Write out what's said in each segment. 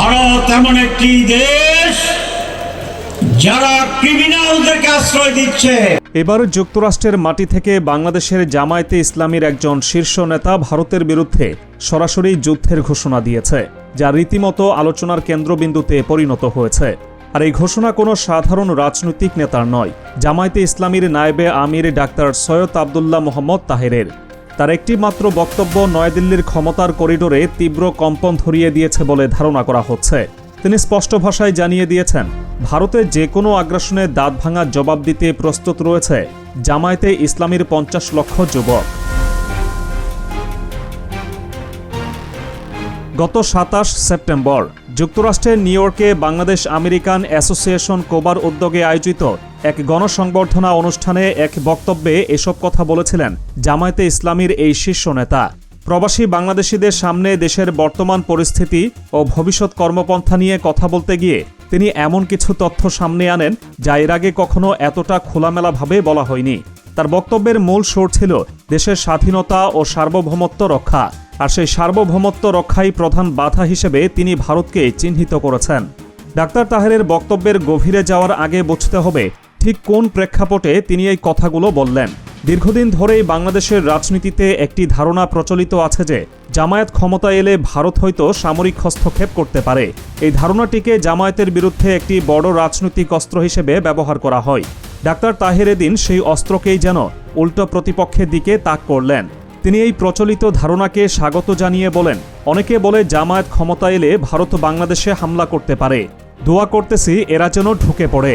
ভারত এমন একটি দেশ যারা ক্রিমিনালদেরকে আশ্রয় দিচ্ছে। এবার যুক্তরাষ্ট্রের মাটি থেকে বাংলাদেশের জামায়াতে ইসলামীর একজন শীর্ষ নেতা ভারতের বিরুদ্ধে সরাসরি যুদ্ধের ঘোষণা দিয়েছে, যা রীতিমতো আলোচনার কেন্দ্রবিন্দুতে পরিণত হয়েছে। আর এই ঘোষণা কোনো সাধারণ রাজনৈতিক নেতার নয়, জামায়াতে ইসলামীর নায়েবে আমির ডাক্তার সৈয়দ আবদুল্লাহ মোহাম্মদ তাহেরের। তার একটি মাত্র বক্তব্য নয়াদিল্লির ক্ষমতার করিডোরে তীব্র কম্পন ধরিয়ে দিয়েছে বলে ধারণা করা হচ্ছে। তিনি স্পষ্ট ভাষায় জানিয়ে দিয়েছেন, ভারতে যে কোনো আগ্রাসনে দাঁত ভাঙার জবাব দিতে প্রস্তুত রয়েছে জামায়াতে ইসলামীর পঞ্চাশ লক্ষ যুবক। গত সাতাশ সেপ্টেম্বর, যুক্তরাষ্ট্রের নিউ ইয়র্কে বাংলাদেশ আমেরিকান অ্যাসোসিয়েশন কোবার উদ্যোগে আয়োজিত এক গণসংবর্ধনা অনুষ্ঠানে এক বক্তব্যে এসব কথা বলেছিলেন জামায়াতে ইসলামীর এই শীর্ষ নেতা। প্রবাসী বাংলাদেশিদের সামনে দেশের বর্তমান পরিস্থিতি ও ভবিষ্যৎ কর্মপন্থা নিয়ে কথা বলতে গিয়ে তিনি এমন কিছু তথ্য সামনে আনেন যা এর আগে কখনো এতটা খোলামেলাভাবে বলা হয়নি। তার বক্তব্যের মূল সুর ছিল দেশের স্বাধীনতা ও সার্বভৌমত্ব রক্ষা, আর সেই সার্বভৌমত্ব রক্ষাই প্রধান বাধা হিসেবে তিনি ভারতকে চিহ্নিত করেছেন। ডাক্তার তাহেরের বক্তব্যের গভীরে যাওয়ার আগে বুঝতে হবে ঠিক কোন প্রেক্ষাপটে তিনি এই কথাগুলো বললেন? দীর্ঘদিন ধরেই বাংলাদেশের রাজনীতিতে একটি ধারণা প্রচলিত আছে যে, জামায়াত ক্ষমতা এলে ভারত হয়তো সামরিক হস্তক্ষেপ করতে পারে। এই ধারণাটিকে জামায়াতের বিরুদ্ধে একটি বড় রাজনৈতিক অস্ত্র হিসেবে ব্যবহার করা হয়। ডাক্তার তাহের এদিন সেই অস্ত্রকেই যেন উল্টো প্রতিপক্ষের দিকে তাক করলেন। তিনি এই প্রচলিত ধারণাকে স্বাগত জানিয়ে বলেন, অনেকে বলে জামায়াত ক্ষমতা এলে ভারত বাংলাদেশে হামলা করতে পারে। দোয়া করতেছি এরা যেন ঢুকে পড়ে।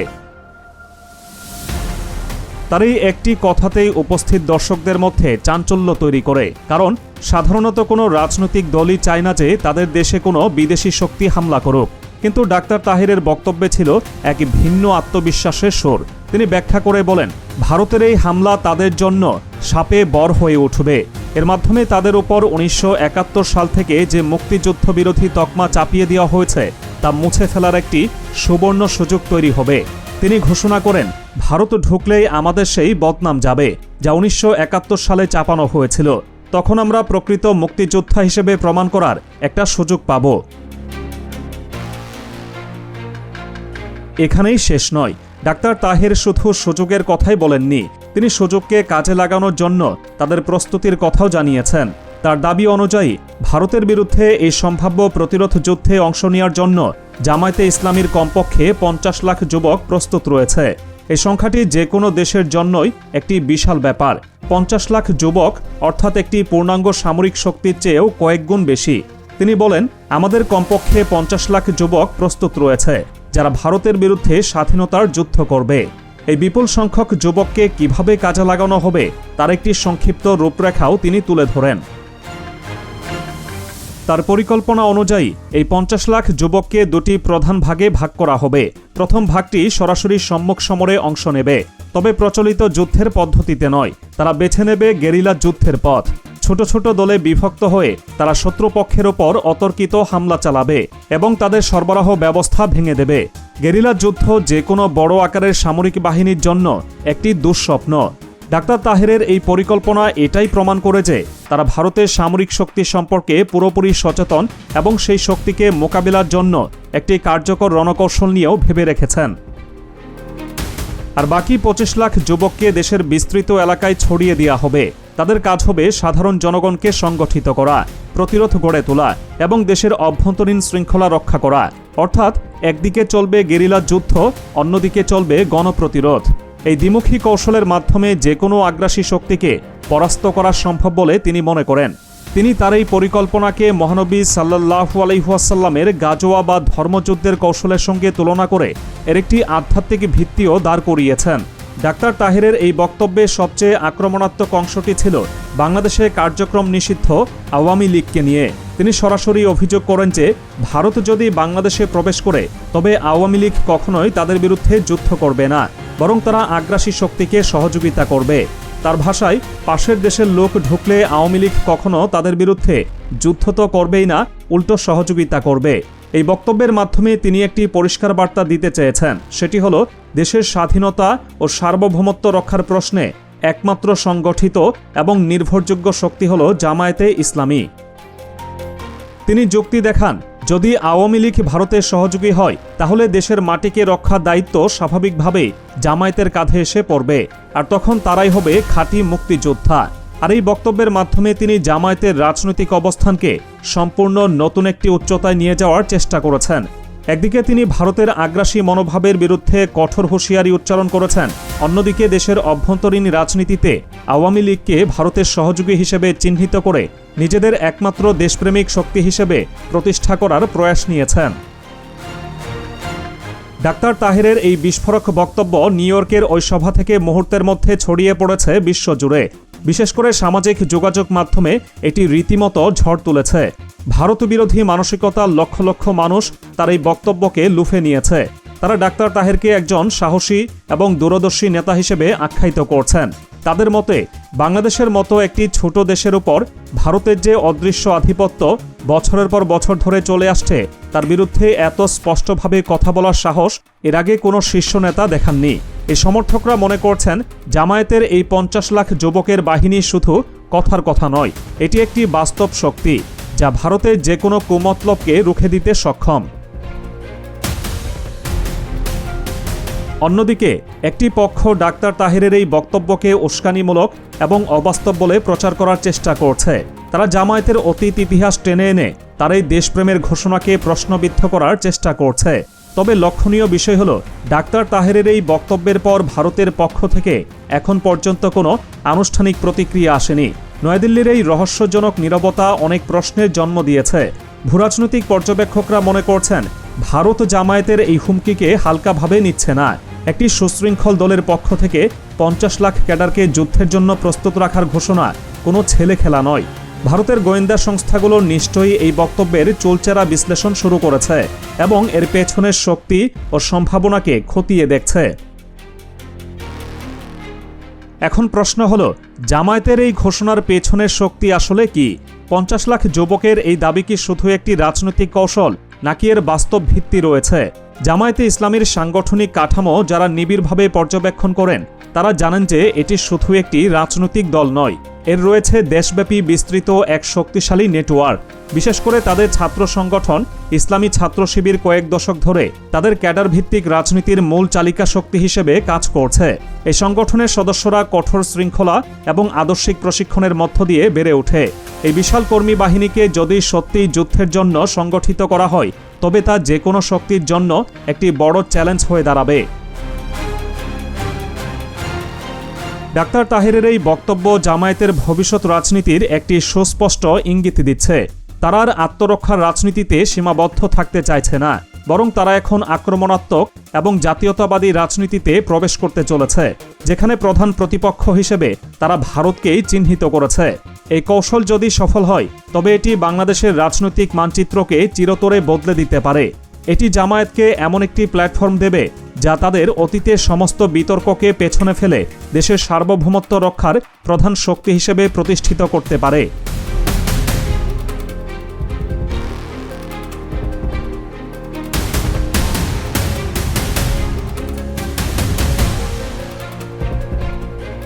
তার এই একটি কথাতেই উপস্থিত দর্শকদের মধ্যে চাঞ্চল্য তৈরি করে। কারণ, সাধারণত কোনো রাজনৈতিক দলই চায় না যে তাদের দেশে কোনো বিদেশি শক্তি হামলা করুক। কিন্তু ডাক্তার তাহিরের বক্তব্যে ছিল এক ভিন্ন আত্মবিশ্বাসের সুর। তিনি ব্যাখ্যা করে বলেন, ভারতের এই হামলা তাদের জন্য সাপে বর হয়ে উঠবে। এর মাধ্যমে তাদের উপর উনিশশো একাত্তর সাল থেকে যে মুক্তিযুদ্ধ বিরোধী তকমা চাপিয়ে দেওয়া হয়েছে, তা মুছে ফেলার একটি সুবর্ণ সুযোগ তৈরি হবে। তিনি ঘোষণা করেন ভারত ঢুকলেই আমাদের সেই বদনাম যাবে, যা উনিশশো একাত্তর সালে চাপানো হয়েছিল। তখন আমরা প্রকৃত মুক্তিযোদ্ধা হিসেবে প্রমাণ করার একটা সুযোগ পাব। এখানেই শেষ নয়। ডাক্তার তাহের শুধু সুযোগের কথাই বলেননি, তিনি সুযোগকে কাজে লাগানোর জন্য তাদের প্রস্তুতির কথাও জানিয়েছেন। তার দাবি অনুযায়ী, ভারতের বিরুদ্ধে এই সম্ভাব্য প্রতিরোধ যুদ্ধে অংশ নেওয়ার জন্য জামায়াতে ইসলামীর কমপক্ষে পঞ্চাশ লাখ যুবক প্রস্তুত রয়েছে। এই সংখ্যাটি যে কোনো দেশের জন্যই একটি বিশাল ব্যাপার। পঞ্চাশ লাখ যুবক, অর্থাৎ একটি পূর্ণাঙ্গ সামরিক শক্তির চেয়েও কয়েকগুণ বেশি। তিনি বলেন, আমাদের কমপক্ষে পঞ্চাশ লাখ যুবক প্রস্তুত রয়েছে, যারা ভারতের বিরুদ্ধে স্বাধীনতার যুদ্ধ করবে। এই বিপুল সংখ্যক যুবককে কীভাবে কাজে লাগানো হবে, তার একটি সংক্ষিপ্ত রূপরেখাও তিনি তুলে ধরেন। তার পরিকল্পনা অনুযায়ী এই পঞ্চাশ লাখ যুবককে দুটি প্রধান ভাগে ভাগ করা হবে। প্রথম ভাগটি সরাসরি সম্মুখ সমরে অংশ নেবে। তবে প্রচলিত যুদ্ধের পদ্ধতিতে নয়। তারা বেছে নেবে গেরিলা যুদ্ধের পথ। ছোট ছোট দলে বিভক্ত হয়ে তারা শত্রুপক্ষের ওপর অতর্কিত হামলা চালাবে এবং তাদের সরবরাহ ব্যবস্থা ভেঙে দেবে। গেরিলা যুদ্ধ যে কোনো বড় আকারের সামরিক বাহিনীর জন্য একটি দুঃস্বপ্ন। ডাক্তার তাহেরের এই পরিকল্পনা এটাই প্রমাণ করে যে তারা ভারতের সামরিক শক্তি সম্পর্কে পুরোপুরি সচেতন এবং সেই শক্তিকে মোকাবিলার জন্য একটি কার্যকর রণকৌশল নিয়েও ভেবে রেখেছেন। আর বাকি পঁচিশ লাখ যুবককে দেশের বিস্তৃত এলাকায় ছড়িয়ে দেওয়া হবে। তাদের কাজ হবে সাধারণ জনগণকে সংগঠিত করা, প্রতিরোধ গড়ে তোলা এবং দেশের অভ্যন্তরীণ শৃঙ্খলা রক্ষা করা। অর্থাৎ একদিকে চলবে গেরিলা যুদ্ধ, অন্যদিকে চলবে গণপ্রতিরোধ। এই দ্বিমুখী কৌশলের মাধ্যমে যে কোনো আগ্রাসী শক্তিকে পরাস্ত করা সম্ভব বলে তিনি মনে করেন। তিনি তার এই পরিকল্পনাকে মহানবী সাল্লাহু আলহিহাসাল্লামের গাজোয়া বা ধর্মযুদ্ধের কৌশলের সঙ্গে তুলনা করে এর একটি আধ্যাত্মিক ভিত্তিও দাঁড় করিয়েছেন। ডাক্তার তাহিরের এই বক্তব্যে সবচেয়ে আক্রমণাত্মক অংশটি ছিল বাংলাদেশে কার্যক্রম নিষিদ্ধ আওয়ামী লীগকে নিয়ে। তিনি সরাসরি অভিযোগ করেন যে, ভারত যদি বাংলাদেশে প্রবেশ করে, তবে আওয়ামী লীগ কখনোই তাদের বিরুদ্ধে যুদ্ধ করবে না, বরং তারা আগ্রাসী শক্তিকে সহযোগিতা করবে। তার ভাষায়, পাশের দেশের লোক ঢুকলে আওয়ামী লীগ কখনো তাদের বিরুদ্ধে যুদ্ধ তো করবেই না, উল্টো সহযোগিতা করবে। এই বক্তব্যের মাধ্যমে তিনি একটি পরিষ্কার বার্তা দিতে চেয়েছেন। সেটি হল, দেশের স্বাধীনতা ও সার্বভৌমত্ব রক্ষার প্রশ্নে একমাত্র সংগঠিত এবং নির্ভরযোগ্য শক্তি হল জামায়াতে ইসলামী। তিনি যুক্তি দেখান, যদি আওয়ামী লীগ ভারতের সহযোগী হয়, তাহলে দেশের মাটিকে রক্ষার দায়িত্ব স্বাভাবিকভাবে জামায়াতের কাঁধে এসে পড়বে। আর তখন তারাই হবে খাঁটি মুক্তিযোদ্ধা। আর এই বক্তব্যের মাধ্যমে তিনি জামায়াতের রাজনৈতিক অবস্থানকে সম্পূর্ণ নতুন একটি উচ্চতায় নিয়ে যাওয়ার চেষ্টা করেছেন। একদিকে তিনি ভারতের আগ্রাসী মনোভাবের বিরুদ্ধে কঠোর হুঁশিয়ারি উচ্চারণ করেছেন, অন্যদিকে দেশের অভ্যন্তরীণ রাজনীতিতে আওয়ামী লীগকে ভারতের সহযোগী হিসেবে চিহ্নিত করে নিজেদের একমাত্র দেশপ্রেমিক শক্তি হিসেবে প্রতিষ্ঠা করার প্রয়াস নিয়েছেন। ডাক্তার তাহেরের এই বিস্ফোরক বক্তব্য নিউ ইয়র্কের ওই সভা থেকে মুহূর্তের মধ্যে ছড়িয়ে পড়েছে বিশ্বজুড়ে। বিশেষ করে সামাজিক যোগাযোগ মাধ্যমে এটি রীতিমতো ঝড় তুলেছে। ভারত বিরোধী মানসিকতা লক্ষ লক্ষ মানুষ তার এই বক্তব্যকে লুফে নিয়েছে। তারা ডাক্তার তাহেরকে একজন সাহসী এবং দূরদর্শী নেতা হিসেবে আখ্যায়িত করছেন। তাদের মতে, বাংলাদেশের মতো একটি ছোট দেশের উপর ভারতের যে অদৃশ্য আধিপত্য বছরের পর বছর ধরে চলে আসছে, তার বিরুদ্ধে এত স্পষ্টভাবে কথা বলার সাহস এর আগে কোনো শীর্ষ নেতা দেখাননি। এই সমর্থকরা মনে করছেন, জামায়াতের এই পঞ্চাশ লাখ যুবকের বাহিনী শুধু কথার কথা নয়, এটি একটি বাস্তব শক্তি, যা ভারতের যে কোনো কুমতলবকে রুখে দিতে সক্ষম। অন্যদিকে, একটি পক্ষ ডাক্তার তাহেরের এই বক্তব্যকে উস্কানিমূলক এবং অবাস্তব বলে প্রচার করার চেষ্টা করছে। তারা জামায়াতের অতীত ইতিহাস টেনে এনে তার এই দেশপ্রেমের ঘোষণাকে প্রশ্নবিদ্ধ করার চেষ্টা করছে। তবে লক্ষণীয় বিষয় হল, ডাক্তার তাহেরের এই বক্তব্যের পর ভারতের পক্ষ থেকে এখন পর্যন্ত কোনো আনুষ্ঠানিক প্রতিক্রিয়া আসেনি। নয়াদিল্লির এই রহস্যজনক নীরবতা অনেক প্রশ্নের জন্ম দিয়েছে। ভূরাজনৈতিক পর্যবেক্ষকরা মনে করছেন, ভারত জামায়াতের এই হুমকিকে হালকাভাবে নিচ্ছে না। একটি সুশৃঙ্খল দলের পক্ষ থেকে পঞ্চাশ লাখ ক্যাডারকে যুদ্ধের জন্য প্রস্তুত রাখার ঘোষণা। কোনো ছেলে খেলা নয়। ভারতের গোয়েন্দা সংস্থাগুলো নিশ্চয়ই এই বক্তব্যের চুলচেরা বিশ্লেষণ শুরু করেছে এবং এর পেছনের শক্তি ও সম্ভাবনাকে খতিয়ে দেখছে। এখন প্রশ্ন হলো, জামায়াতের এই ঘোষণার পেছনের শক্তি আসলে কি? পঞ্চাশ লাখ যুবকের এই দাবি কি শুধু একটি রাজনৈতিক কৌশল? নাকি এর বাস্তব ভিত্তি রয়েছে। জামায়াতে ইসলামীর সাংগঠনিক কাঠামো যারা নিবিড়ভাবে পর্যবেক্ষণ করেন তারা জানেন যে এটি শুধু একটি রাজনৈতিক দল নয়। এর রয়েছে দেশব্যাপী বিস্তৃত এক শক্তিশালী নেটওয়ার্ক। বিশেষ করে তাদের ছাত্র সংগঠন, ইসলামী ছাত্র শিবির কয়েক দশক ধরে তাদের ক্যাডার ভিত্তিক রাজনীতির মূল চালিকা শক্তি হিসেবে কাজ করছে। এই সংগঠনের সদস্যরা কঠোর শৃঙ্খলা এবং আদর্শিক প্রশিক্ষণের মধ্য দিয়ে বেড়ে ওঠে। এই বিশাল কর্মী বাহিনীকে যদি সত্যিই যুদ্ধের জন্য সংগঠিত করা হয়, তবে তা যে কোনো শক্তির জন্য একটি বড় চ্যালেঞ্জ হয়ে দাঁড়াবে। ডাক্তার তাহিরের এই বক্তব্য জামায়াতের ভবিষ্যৎ রাজনীতির একটি সুস্পষ্ট ইঙ্গিত দিচ্ছে। তারা আর আত্মরক্ষার রাজনীতিতে সীমাবদ্ধ থাকতে চাইছে না, বরং তারা এখন আক্রমণাত্মক এবং জাতীয়তাবাদী রাজনীতিতে প্রবেশ করতে চলেছে, যেখানে প্রধান প্রতিপক্ষ হিসেবে তারা ভারতকেই চিহ্নিত করেছে। এই কৌশল যদি সফল হয়, তবে এটি বাংলাদেশের রাজনৈতিক মানচিত্রকে চিরতরে বদলে দিতে পারে। এটি জামায়াতকে এমন একটি প্ল্যাটফর্ম দেবে যা তাদের অতীতের সমস্ত বিতর্ককে পেছনে ফেলে দেশের সার্বভৌমত্ব রক্ষার প্রধান শক্তি হিসেবে প্রতিষ্ঠিত করতে পারে।